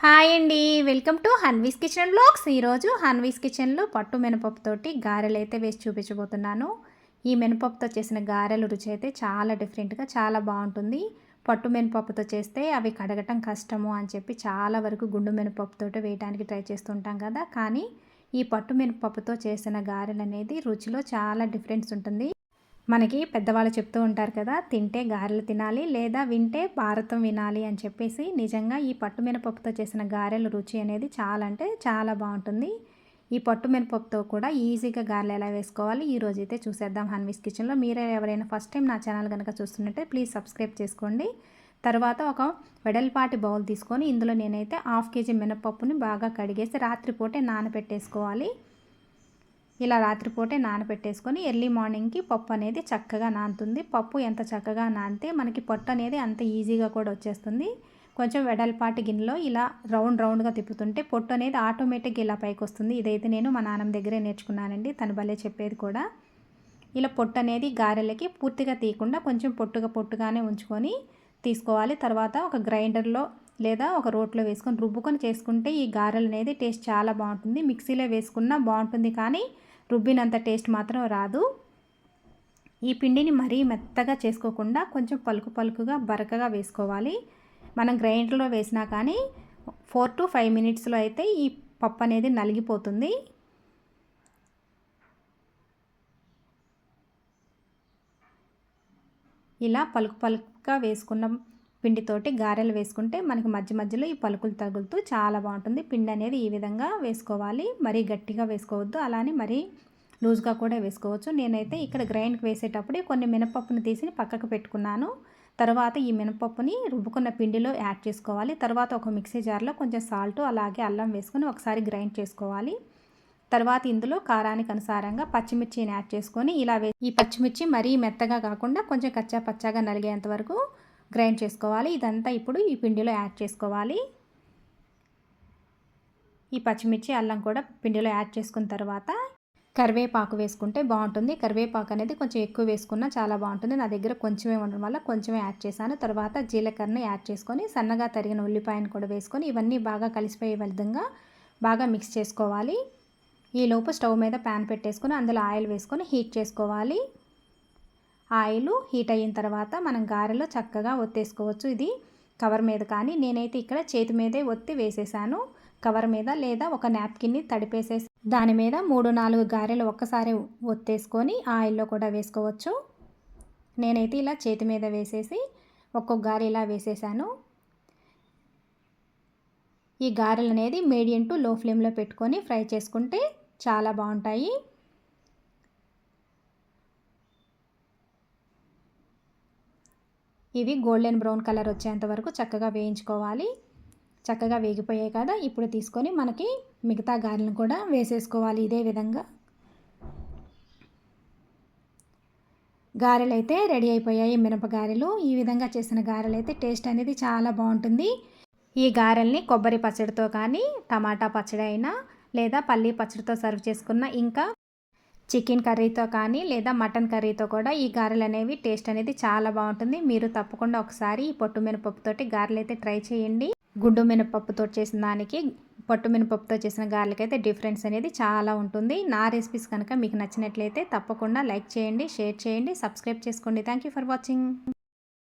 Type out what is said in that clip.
Hi అండి. Welcome to Hanvi's kitchen blogs. ఈరోజు హన్వీస్ కిచెన్లో పట్టు మినపప్పుతోటి గారెలు అయితే వేసి చూపించబోతున్నాను. ఈ మినపప్పుతో చేసిన గారెలు రుచి అయితే చాలా డిఫరెంట్గా చాలా బాగుంటుంది. పట్టు మినపప్పుతో చేస్తే అవి కడగటం కష్టము అని చెప్పి చాలా వరకు గుండు మినపప్పుతో వేయడానికి ట్రై చేస్తుంటాం కదా. కానీ ఈ పట్టు మినపప్పుతో చేసిన గారెలు అనేది రుచిలో చాలా డిఫరెన్స్ ఉంటుంది. మనకి పెద్దవాళ్ళు చెప్తూ ఉంటారు కదా తింటే గారెలు తినాలి లేదా వింటే భారతం వినాలి అని చెప్పేసి నిజంగా ఈ పట్టు మినపప్పుతో చేసిన గారెల రుచి అనేది చాలా అంటే చాలా బాగుంటుంది. ఈ పట్టు మినపప్పుతో కూడా ఈజీగా గారెలు ఎలా వేసుకోవాలి ఈ రోజు అయితే చూసేద్దాం హన్వీస్ కిచెన్లో. మీరే ఎవరైనా ఫస్ట్ టైం నా ఛానల్ కనుక చూస్తున్నట్టే ప్లీజ్ సబ్స్క్రైబ్ చేసుకోండి. తర్వాత ఒక వెడల్పాటి బౌల్ తీసుకొని ఇందులో నేనైతే హాఫ్ కేజీ మినపప్పుని బాగా కడిగేసి రాత్రిపూటే నానబెట్టేసుకోవాలి. ఇలా రాత్రిపూటే నానబెట్టేసుకొని ఎర్లీ మార్నింగ్కి పప్పు అనేది చక్కగా నానుతుంది. పప్పు ఎంత చక్కగా నానితే మనకి పొట్టు అనేది అంత ఈజీగా కూడా వచ్చేస్తుంది. కొంచెం వెడల్పాటి గిన్నెలో ఇలా రౌండ్ రౌండ్గా తిప్పుతుంటే పొట్టు అనేది ఆటోమేటిక్గా ఇలా పైకి వస్తుంది. ఇదైతే నేను మా నాన్నమ్మ దగ్గరే నేర్చుకున్నానండి. తను భలే చెప్పేది కూడా. ఇలా పొట్టు అనేది గారెలకి పూర్తిగా తీయకుండా కొంచెం పొట్టుగా పొట్టుగానే ఉంచుకొని తీసుకోవాలి. తర్వాత ఒక గ్రైండర్లో లేదా ఒక రోట్లో వేసుకొని రుబ్బుకొని చేసుకుంటే ఈ గారెలు అనేది టేస్ట్ చాలా బాగుంటుంది. మిక్సీలో వేసుకున్నా బాగుంటుంది కానీ రుబ్బినంత టేస్ట్ మాత్రం రాదు. ఈ పిండిని మరీ మెత్తగా చేసుకోకుండా కొంచెం పలుకు పలుకుగా బరకగా వేసుకోవాలి. మనం గ్రైండర్లో వేసినా కానీ ఫోర్ టు ఫైవ్ మినిట్స్లో అయితే ఈ పప్పు అనేది నలిగిపోతుంది. ఇలా పలుకు పలుకుగా వేసుకున్న పిండితోటి గారెలు వేసుకుంటే మనకి మధ్య మధ్యలో ఈ పలుకులు తగులుతూ చాలా బాగుంటుంది. పిండి అనేది ఈ విధంగా వేసుకోవాలి. మరీ గట్టిగా వేసుకోవద్దు. అలానే మరీ లూజ్గా కూడా వేసుకోవచ్చు. నేనైతే ఇక్కడ గ్రైండ్కి వేసేటప్పుడు కొన్ని మినపప్పుని తీసి పక్కకు పెట్టుకున్నాను. తర్వాత ఈ మినపప్పుని రుబ్బుకున్న పిండిలో యాడ్ చేసుకోవాలి. తర్వాత ఒక మిక్సీ జార్లో కొంచెం సాల్ట్ అలాగే అల్లం వేసుకొని ఒకసారి గ్రైండ్ చేసుకోవాలి. తర్వాత ఇందులో కారానికి అనుసారంగా పచ్చిమిర్చిని యాడ్ చేసుకొని ఇలా ఈ పచ్చిమిర్చి మరీ మెత్తగా కాకుండా కొంచెం కచ్చా పచ్చాగా నలిగేంత వరకు గ్రైండ్ చేసుకోవాలి. ఇదంతా ఇప్పుడు ఈ పిండిలో యాడ్ చేసుకోవాలి. ఈ పచ్చిమిర్చి అల్లం కూడా పిండిలో యాడ్ చేసుకున్న తర్వాత కరివేపాకు వేసుకుంటే బాగుంటుంది. కరివేపాకు అనేది కొంచెం ఎక్కువ వేసుకున్నా చాలా బాగుంటుంది. నా దగ్గర కొంచెమే ఉండడం వల్ల కొంచెమే యాడ్ చేశాను. తర్వాత జీలకర్రని యాడ్ చేసుకొని సన్నగా తరిగిన ఉల్లిపాయను కూడా వేసుకొని ఇవన్నీ బాగా కలిసిపోయే విధంగా బాగా మిక్స్ చేసుకోవాలి. ఈ స్టవ్ మీద ప్యాన్ పెట్టేసుకొని అందులో ఆయిల్ వేసుకొని హీట్ చేసుకోవాలి. ఆయిల్ హీట్ అయిన తర్వాత మనం గారెలో చక్కగా ఒత్తేసుకోవచ్చు. ఇది కవర్ మీద కానీ నేనైతే ఇక్కడ చేతి మీదే ఒత్తి వేసేసాను. కవర్ మీద లేదా ఒక నాప్కిన్ని తడిపేసేసి దాని మీద మూడు నాలుగు గారెలు ఒక్కసారి ఒత్తేసుకొని ఆయిల్లో కూడా వేసుకోవచ్చు. నేనైతే ఇలా చేతి మీద వేసేసి ఒక్కొక్క గారె ఇలా వేసేసాను. ఈ గారెలు అనేది మీడియం టు లో ఫ్లేమ్లో పెట్టుకొని ఫ్రై చేసుకుంటే చాలా బాగుంటాయి. ఇవి గోల్డెన్ బ్రౌన్ కలర్ వచ్చేంత వరకు చక్కగా వేయించుకోవాలి. చక్కగా వేగిపోయాయి కదా ఇప్పుడు తీసుకొని మనకి మిగతా గారెలను కూడా వేసేసుకోవాలి ఇదే విధంగా. గారెలు అయితే రెడీ అయిపోయాయి మినపగారెలు ఈ విధంగా చేసిన గారెలు అయితే టేస్ట్ అనేది చాలా బాగుంటుంది. ఈ గారెల్ని కొబ్బరి పచ్చడితో కానీ టమాటా పచ్చడి అయినా లేదా పల్లీ పచ్చడితో సర్వ్ చేసుకున్న ఇంకా చికెన్ కర్రీతో కానీ లేదా మటన్ కర్రీతో కూడా ఈ గారెలు అనేవి టేస్ట్ అనేది చాలా బాగుంటుంది. మీరు తప్పకుండా ఒకసారి ఈ పొట్టు మినపప్పుతోటి గారెలు అయితే ట్రై చేయండి. గుడ్డు మినపప్పుతో చేసిన దానికి పొట్టు మినపప్పుతో చేసిన గారెలకైతే డిఫరెన్స్ అనేది చాలా ఉంటుంది. నా రెసిపీస్ కనుక మీకు నచ్చినట్లయితే తప్పకుండా లైక్ చేయండి షేర్ చేయండి సబ్స్క్రైబ్ చేసుకోండి. Thank for watching.